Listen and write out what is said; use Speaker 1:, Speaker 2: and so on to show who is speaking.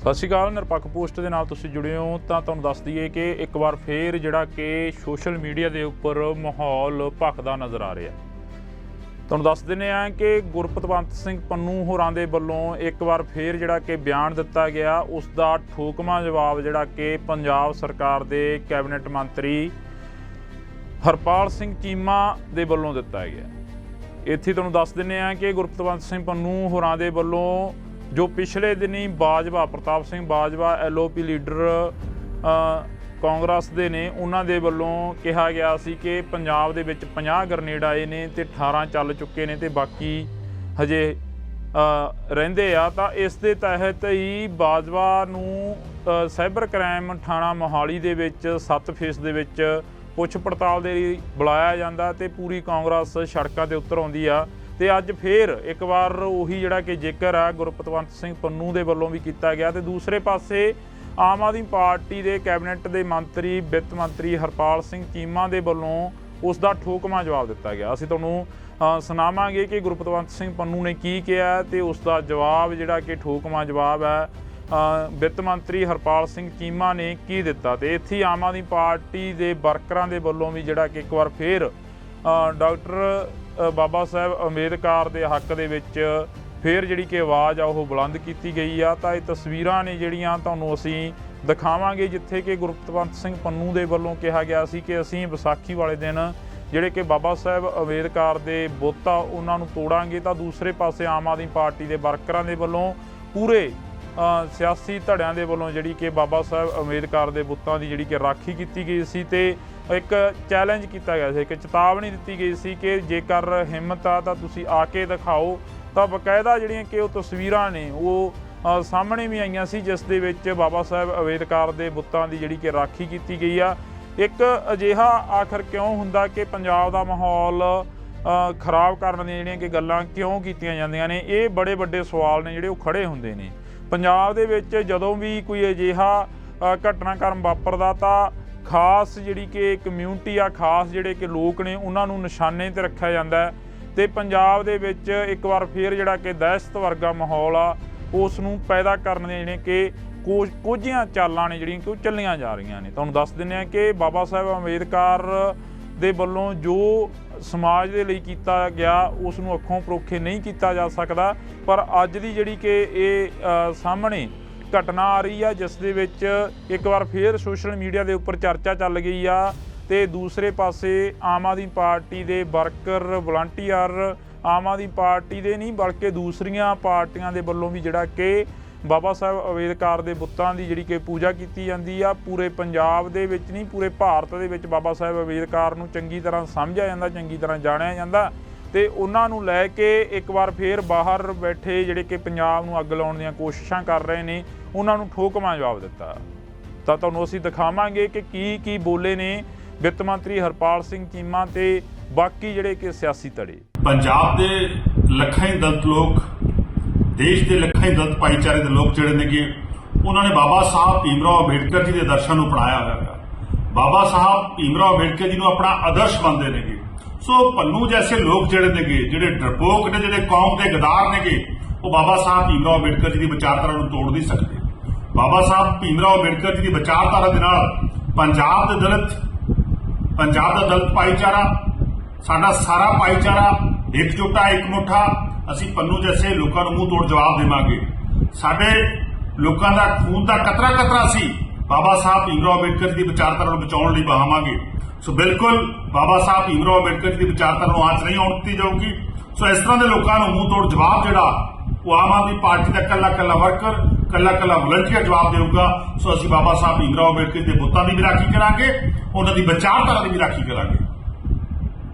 Speaker 1: ਸਤਿ ਸ਼੍ਰੀ ਅਕਾਲ, ਨਿਰਪੱਖ ਪੋਸਟ ਦੇ ਨਾਲ ਤੁਸੀਂ ਜੁੜੇ ਹੋ ਤਾਂ ਤੁਹਾਨੂੰ ਦੱਸ ਦਈਏ ਕਿ ਇੱਕ ਵਾਰ ਫੇਰ ਜਿਹੜਾ ਕਿ ਸੋਸ਼ਲ ਮੀਡੀਆ ਦੇ ਉੱਪਰ ਮਾਹੌਲ ਭਖਦਾ ਨਜ਼ਰ ਆ ਰਿਹਾ। ਤੁਹਾਨੂੰ ਦੱਸ ਦਿੰਦੇ ਆ ਕਿ ਗੁਰਪਤਵੰਤ ਸਿੰਘ ਪੰਨੂ ਹੋਰਾਂ ਦੇ ਵੱਲੋਂ ਇੱਕ ਵਾਰ ਫੇਰ ਜਿਹੜਾ ਕਿ ਬਿਆਨ ਦਿੱਤਾ ਗਿਆ। ਉਸ ਦਾ ਠੋਕਮਾ ਜਵਾਬ ਜਿਹੜਾ ਕਿ ਪੰਜਾਬ ਸਰਕਾਰ ਦੇ ਕੈਬਨਿਟ ਮੰਤਰੀ ਹਰਪਾਲ ਸਿੰਘ ਚੀਮਾ ਦੇ ਵੱਲੋਂ ਦਿੱਤਾ ਗਿਆ। ਇੱਥੇ ਤੁਹਾਨੂੰ ਦੱਸ ਦਿੰਨੇ ਆ ਕਿ ਗੁਰਪਤਵੰਤ ਸਿੰਘ ਪੰਨੂ ਹੋਰਾਂ ਦੇ ਵੱਲੋਂ ਜੋ ਪਿਛਲੇ ਦਿਨੀ ਬਾਜਵਾ, ਪ੍ਰਤਾਪ ਸਿੰਘ ਬਾਜਵਾ ਐਲਓਪੀ ਲੀਡਰ ਕਾਂਗਰਸ ਦੇ ਨੇ, ਉਹਨਾਂ ਦੇ ਵੱਲੋਂ ਕਿਹਾ ਗਿਆ ਸੀ ਕਿ ਪੰਜਾਬ ਦੇ ਵਿੱਚ 50 ਗ੍ਰਨੇਡ ਆਏ ਨੇ ਤੇ 18 ਚੱਲ ਚੁੱਕੇ ਨੇ ਤੇ ਬਾਕੀ ਹਜੇ ਰਹਿੰਦੇ ਆ। ਤਾਂ ਇਸ ਦੇ ਤਹਿਤ ਹੀ ਬਾਜਵਾ ਨੂੰ ਸਾਈਬਰ ਕ੍ਰਾਈਮ ਥਾਣਾ ਮੋਹਾਲੀ ਦੇ ਵਿੱਚ 7 ਫੇਸ ਦੇ ਵਿੱਚ ਪੁੱਛ ਪੜਤਾਲ ਦੇ ਲਈ ਬੁਲਾਇਆ ਜਾਂਦਾ ਤੇ ਪੂਰੀ ਕਾਂਗਰਸ ਸੜਕਾਂ ਦੇ ਉੱਤਰ ਆਉਂਦੀ ਆ। ਤੇ ਅੱਜ ਫੇਰ ਇੱਕ ਵਾਰ ਉਹੀ ਜਿਹੜਾ ਕਿ ਜ਼ਿਕਰ ਆ ਗੁਰਪਤਵੰਤ ਸਿੰਘ ਪੰਨੂ ਦੇ ਵੱਲੋਂ ਵੀ ਕੀਤਾ ਗਿਆ ਤੇ ਦੂਸਰੇ ਪਾਸੇ ਆਮ ਆਦਮੀ ਪਾਰਟੀ ਦੇ ਕੈਬਨਿਟ ਦੇ ਮੰਤਰੀ, ਵਿੱਤ ਮੰਤਰੀ ਹਰਪਾਲ ਸਿੰਘ ਚੀਮਾ ਦੇ ਵੱਲੋਂ ਉਸ ਦਾ ਠੋਕਮਾ ਜਵਾਬ ਦਿੱਤਾ ਗਿਆ। ਅਸੀਂ ਤੁਹਾਨੂੰ ਸੁਣਾਵਾਂਗੇ ਕਿ ਗੁਰਪਤਵੰਤ ਸਿੰਘ ਪੰਨੂ ਨੇ ਕੀ ਕਿਹਾ ਤੇ ਉਸ ਦਾ ਜਵਾਬ ਜਿਹੜਾ ਕਿ ਠੋਕਮਾ ਜਵਾਬ ਹੈ ਵਿੱਤ ਮੰਤਰੀ ਹਰਪਾਲ ਸਿੰਘ ਚੀਮਾ ਨੇ ਕੀ ਦਿੱਤਾ ਤੇ ਇੱਥੇ ਆਮ ਆਦਮੀ ਪਾਰਟੀ ਦੇ ਵਰਕਰਾਂ ਦੇ ਵੱਲੋਂ ਵੀ ਜਿਹੜਾ ਕਿ ਇੱਕ ਵਾਰ ਫੇਰ ਡਾਕਟਰ ਬਾਬਾ ਸਾਹਿਬ ਅੰਬੇਦਕਰ ਦੇ ਹੱਕ ਦੇ ਵਿੱਚ ਫੇਰ ਜਿਹੜੀ ਕਿ ਆਵਾਜ਼ ਆ, ਉਹ ਬੁਲੰਦ ਕੀਤੀ ਗਈ ਆ। ਤਾਂ ਇਹ ਤਸਵੀਰਾਂ ਨੇ ਜਿਹੜੀਆਂ ਤੁਹਾਨੂੰ ਅਸੀਂ ਦਿਖਾਵਾਂਗੇ, ਜਿੱਥੇ ਕਿ ਗੁਰਪਤਵੰਤ ਸਿੰਘ ਪੰਨੂ ਦੇ ਵੱਲੋਂ ਕਿਹਾ ਗਿਆ ਸੀ ਕਿ ਅਸੀਂ ਵਿਸਾਖੀ ਵਾਲੇ ਦਿਨ ਜਿਹੜੇ ਕਿ ਬਾਬਾ ਸਾਹਿਬ ਅੰਬੇਦਕਰ ਦੇ ਬੁੱਤ ਆ, ਉਹਨਾਂ ਨੂੰ ਤੋੜਾਂਗੇ। ਤਾਂ ਦੂਸਰੇ ਪਾਸੇ ਆਮ ਆਦਮੀ ਪਾਰਟੀ ਦੇ ਵਰਕਰਾਂ ਦੇ ਵੱਲੋਂ ਪੂਰੇ ਸਿਆਸੀ ਧੜਿਆਂ ਦੇ ਵੱਲੋਂ ਜਿਹੜੀ ਕਿ ਬਾਬਾ ਸਾਹਿਬ ਅੰਬੇਦਕਰ ਦੇ ਬੁੱਤਾਂ ਦੀ ਜਿਹੜੀ ਕਿ ਰਾਖੀ ਕੀਤੀ ਗਈ ਸੀ ਤੇ ਇੱਕ ਚੈਲੰਜ ਕੀਤਾ ਗਿਆ ਸੀ, ਇੱਕ ਚੇਤਾਵਨੀ ਦਿੱਤੀ ਗਈ ਸੀ ਕਿ ਜੇਕਰ ਹਿੰਮਤ ਆ ਤਾਂ ਤੁਸੀਂ ਆ ਕੇ ਦਿਖਾਓ। ਤਾਂ ਬਕਾਇਦਾ ਜਿਹੜੀਆਂ ਕਿ ਉਹ ਤਸਵੀਰਾਂ ਨੇ, ਉਹ ਸਾਹਮਣੇ ਵੀ ਆਈਆਂ ਸੀ, ਜਿਸ ਦੇ ਵਿੱਚ ਬਾਬਾ ਸਾਹਿਬ ਅੰਬੇਦਕਰ ਦੇ ਬੁੱਤਾਂ ਦੀ ਜਿਹੜੀ ਕਿ ਰਾਖੀ ਕੀਤੀ ਗਈ ਆ। ਇੱਕ ਅਜਿਹਾ ਆਖਰ ਕਿਉਂ ਹੁੰਦਾ ਕਿ ਪੰਜਾਬ ਦਾ ਮਾਹੌਲ ਖਰਾਬ ਕਰਨ ਦੀਆਂ ਜਿਹੜੀਆਂ ਕਿ ਗੱਲਾਂ ਕਿਉਂ ਕੀਤੀਆਂ ਜਾਂਦੀਆਂ ਨੇ, ਇਹ ਬੜੇ ਵੱਡੇ ਸਵਾਲ ਨੇ ਜਿਹੜੇ ਉਹ ਖੜੇ ਹੁੰਦੇ ਨੇ। ਪੰਜਾਬ ਦੇ ਵਿੱਚ ਜਦੋਂ ਵੀ ਕੋਈ ਅਜਿਹਾ ਘਟਨਾਕ੍ਰਮ ਵਾਪਰਦਾ ਤਾਂ ਖਾਸ ਜਿਹੜੀ ਕਿ ਕਮਿਊਨਿਟੀ ਆ, ਖਾਸ ਜਿਹੜੇ ਕਿ ਲੋਕ ਨੇ, ਉਹਨਾਂ ਨੂੰ ਨਿਸ਼ਾਨੇ ਤੇ ਰੱਖਿਆ ਜਾਂਦਾ ਹੈ। ਤੇ ਪੰਜਾਬ ਦੇ ਵਿੱਚ ਇੱਕ ਵਾਰ ਫੇਰ ਜਿਹੜਾ ਕਿ ਦਹਿਸ਼ਤ ਵਰਗਾ ਮਾਹੌਲ ਆ, ਉਸ ਨੂੰ ਪੈਦਾ ਕਰਨ ਦੇ ਜਿਹੜੇ ਕਿ ਕੁਝ, ਕੁਝੀਆਂ ਚਾਲਾਂ ਨੇ ਜਿਹੜੀਆਂ ਕਿ ਉਹ ਚੱਲੀਆਂ ਜਾ ਰਹੀਆਂ ਨੇ। ਤੁਹਾਨੂੰ ਦੱਸ ਦਿੰਦੇ ਆ ਕਿ ਬਾਬਾ ਸਾਹਿਬ ਅੰਬੇਦਕਰ ਦੇ ਵੱਲੋਂ ਜੋ ਸਮਾਜ ਦੇ ਲਈ ਕੀਤਾ ਗਿਆ, ਉਸ ਨੂੰ ਅੱਖੋਂ ਪਰੋਖੇ ਨਹੀਂ ਕੀਤਾ ਜਾ ਸਕਦਾ। ਪਰ ਅੱਜ ਦੀ ਜਿਹੜੀ ਕਿ ਇਹ ਸਾਹਮਣੇ ਘਟਨਾ ਆ ਰਹੀ ਆ, ਜਿਸ ਦੇ ਵਿੱਚ ਇੱਕ ਵਾਰ ਫੇਰ ਸੋਸ਼ਲ ਮੀਡੀਆ ਦੇ ਉੱਪਰ ਚਰਚਾ ਚੱਲ ਗਈ ਆ ਤੇ ਦੂਸਰੇ ਪਾਸੇ ਆਮ ਆਦਮੀ ਪਾਰਟੀ ਦੇ worker, volunteer Aam Aadmi party ਦੇ ਨਹੀਂ, ਬਲਕਿ ਦੂਸਰੀਆਂ ਪਾਰਟੀਆਂ ਦੇ ਵੱਲੋਂ ਵੀ ਜਿਹੜਾ ਕਿ ਬਾਬਾ ਸਾਹਿਬ ਅੰਬੇਦਕਰ ਦੇ ਬੁੱਤਾਂ ਦੀ ਜਿਹੜੀ ਕਿ ਪੂਜਾ ਕੀਤੀ ਜਾਂਦੀ ਆ, ਪੂਰੇ ਪੰਜਾਬ ਦੇ ਵਿੱਚ ਨਹੀਂ, ਪੂਰੇ ਭਾਰਤ ਦੇ ਵਿੱਚ ਬਾਬਾ ਸਾਹਿਬ ਅੰਬੇਦਕਰ ਨੂੰ ਚੰਗੀ ਤਰ੍ਹਾਂ ਸਮਝਿਆ ਜਾਂਦਾ, ਚੰਗੀ ਤਰ੍ਹਾਂ ਜਾਣਿਆ ਜਾਂਦਾ ਤੇ ਉਹਨਾਂ ਨੂੰ ਲੈ ਕੇ ਇੱਕ ਵਾਰ ਫੇਰ ਬਾਹਰ ਬੈਠੇ ਜਿਹੜੇ ਕਿ ਪੰਜਾਬ ਨੂੰ ਅੱਗ ਲਾਉਣ ਦੀਆਂ ਕੋਸ਼ਿਸ਼ਾਂ ਕਰ ਰਹੇ ਨੇ, ਉਹਨਾਂ ਨੂੰ ਠੋਕਵਾਂ ਜਵਾਬ ਦਿੱਤਾ। ਤਾਂ ਤੁਹਾਨੂੰ ਅਸੀਂ ਦਿਖਾਵਾਂਗੇ ਕਿ ਕੀ ਕੀ ਬੋਲੇ ਨੇ ਵਿੱਤ ਮੰਤਰੀ ਹਰਪਾਲ ਸਿੰਘ ਚੀਮਾ ਤੇ ਬਾਕੀ ਜਿਹੜੇ ਕਿ ਸਿਆਸੀ ਧੜੇ।
Speaker 2: ਪੰਜਾਬ ਦੇ ਲੱਖਾਂ ਹੀ ਦਲਿਤ ਲੋਕ ਦੇਸ਼ ਦੇ ਲੱਖਾਂ ਹੀ ਦਲਿਤ ਭਾਈਚਾਰੇ ਦੇ ਲੋਕ ਜਿਹੜੇ ਨੇਗੇ, ਉਹਨਾਂ ਨੇ ਬਾਬਾ ਸਾਹਿਬ ਭੀਮਰਾਓ ਅੰਬੇਡਕਰ ਜੀ ਦੇ ਦਰਸ਼ਨ ਨੂੰ ਅਪਣਾਇਆ ਹੋਇਆ ਹੈ ਬਾਬਾ ਸਾਹਿਬ ਭੀਮਰਾਓ ਅੰਬੇਡਕਰ ਜੀ ਨੂੰ ਆਪਣਾ ਆਦਰਸ਼ ਮੰਨਦੇ ਨੇਗੇ। ਸੋ ਪੰਨੂ ਜੈਸੇ ਲੋਕ ਜਿਹੜੇ ਨੇਗੇ, ਜਿਹੜੇ ਡਰਪੋਕ ਨੇ, ਜਿਹੜੇ ਕੌਮ ਦੇ ਗਦਾਰ ਨੇਗੇ, ਉਹ ਬਾਬਾ ਸਾਹਿਬ ਭੀਮਰਾਓ ਅੰਬੇਡਕਰ ਜੀ ਦੀ ਵਿਚਾਰਧਾਰਾ ਨੂੰ ਤੋੜ ਨਹੀਂ ਸਕਦੇ। ਬਾਬਾ ਸਾਹਿਬ ਭੀਮਰਾਓ ਅੰਬੇਡਕਰ ਜੀ ਦੀ ਵਿਚਾਰਧਾਰਾ ਦੇ ਨਾਲ ਪੰਜਾਬ ਦੇ ਦਲਿਤ, ਪੰਜਾਬ ਦਾ ਦਲਿਤ ਭਾਈਚਾਰਾ, ਸਾਡਾ ਸਾਰਾ ਭਾਈਚਾਰਾ ਇੱਕ ਜੁੱਟਾ ਇੱਕ ਮੁੱਠਾ, ਅਸੀਂ ਪੰਨੂ ਜੈਸੇ ਲੋਕਾਂ ਨੂੰ ਮੂੰਹ ਤੋੜ ਜਵਾਬ ਦੇਵਾਂਗੇ। ਸਾਡੇ ਲੋਕਾਂ ਦਾ ਖੂਨ ਦਾ ਕਤਰਾ ਕਤਰਾ ਸੀ। ਬਾਬਾ ਸਾਹਿਬ ਭੀਮਰਾਓ ਅੰਬੇਡਕਰ ਜੀ ਦੀ ਵਿਚਾਰਧਾਰਾ ਨੂੰ ਬਚਾਉਣ ਲਈ ਬਹਾਵਾਂਗੇ। ਸੋ ਬਿਲਕੁਲ, ਬਾਬਾ ਸਾਹਿਬ ਭੀਮਰਾਓ ਅੰਬੇਡਕਰ ਜੀ ਦੀ ਵਿਚਾਰਧਾਰਾ ਨੂੰ ਆਂਚ ਨਹੀਂ ਆਉਣ ਦਿੱਤੀ ਜਾਊਗੀ। ਸੋ ਇਸ ਤਰ੍ਹਾਂ ਦੇ ਲੋਕਾਂ ਨੂੰ ਮੂੰਹ ਤੋੜ ਜਵਾਬ ਜਿਹੜਾ, ਉਹ ਆਮ ਆਦਮੀ ਪਾਰਟੀ ਦਾ ਕੱਲਾ ਕੱਲਾ ਵਰਕਰ ਕੱਲਾ ਕੱਲਾ ਵਲੰਟੀਅਰ ਜਵਾਬ ਦੇਊਗਾ। ਸੋ ਅਸੀਂ ਬਾਬਾ ਸਾਹਿਬ ਭੀਮਰਾਓ ਅੰਬੇਡਕਰ ਦੇ ਬੁੱਤਾਂ ਦੀ ਵੀ ਰਾਖੀ ਕਰਾਂਗੇ, ਉਹਨਾਂ ਦੀ ਵਿਚਾਰਧਾਰਾ ਦੀ ਵੀ ਰਾਖੀ ਕਰਾਂਗੇ।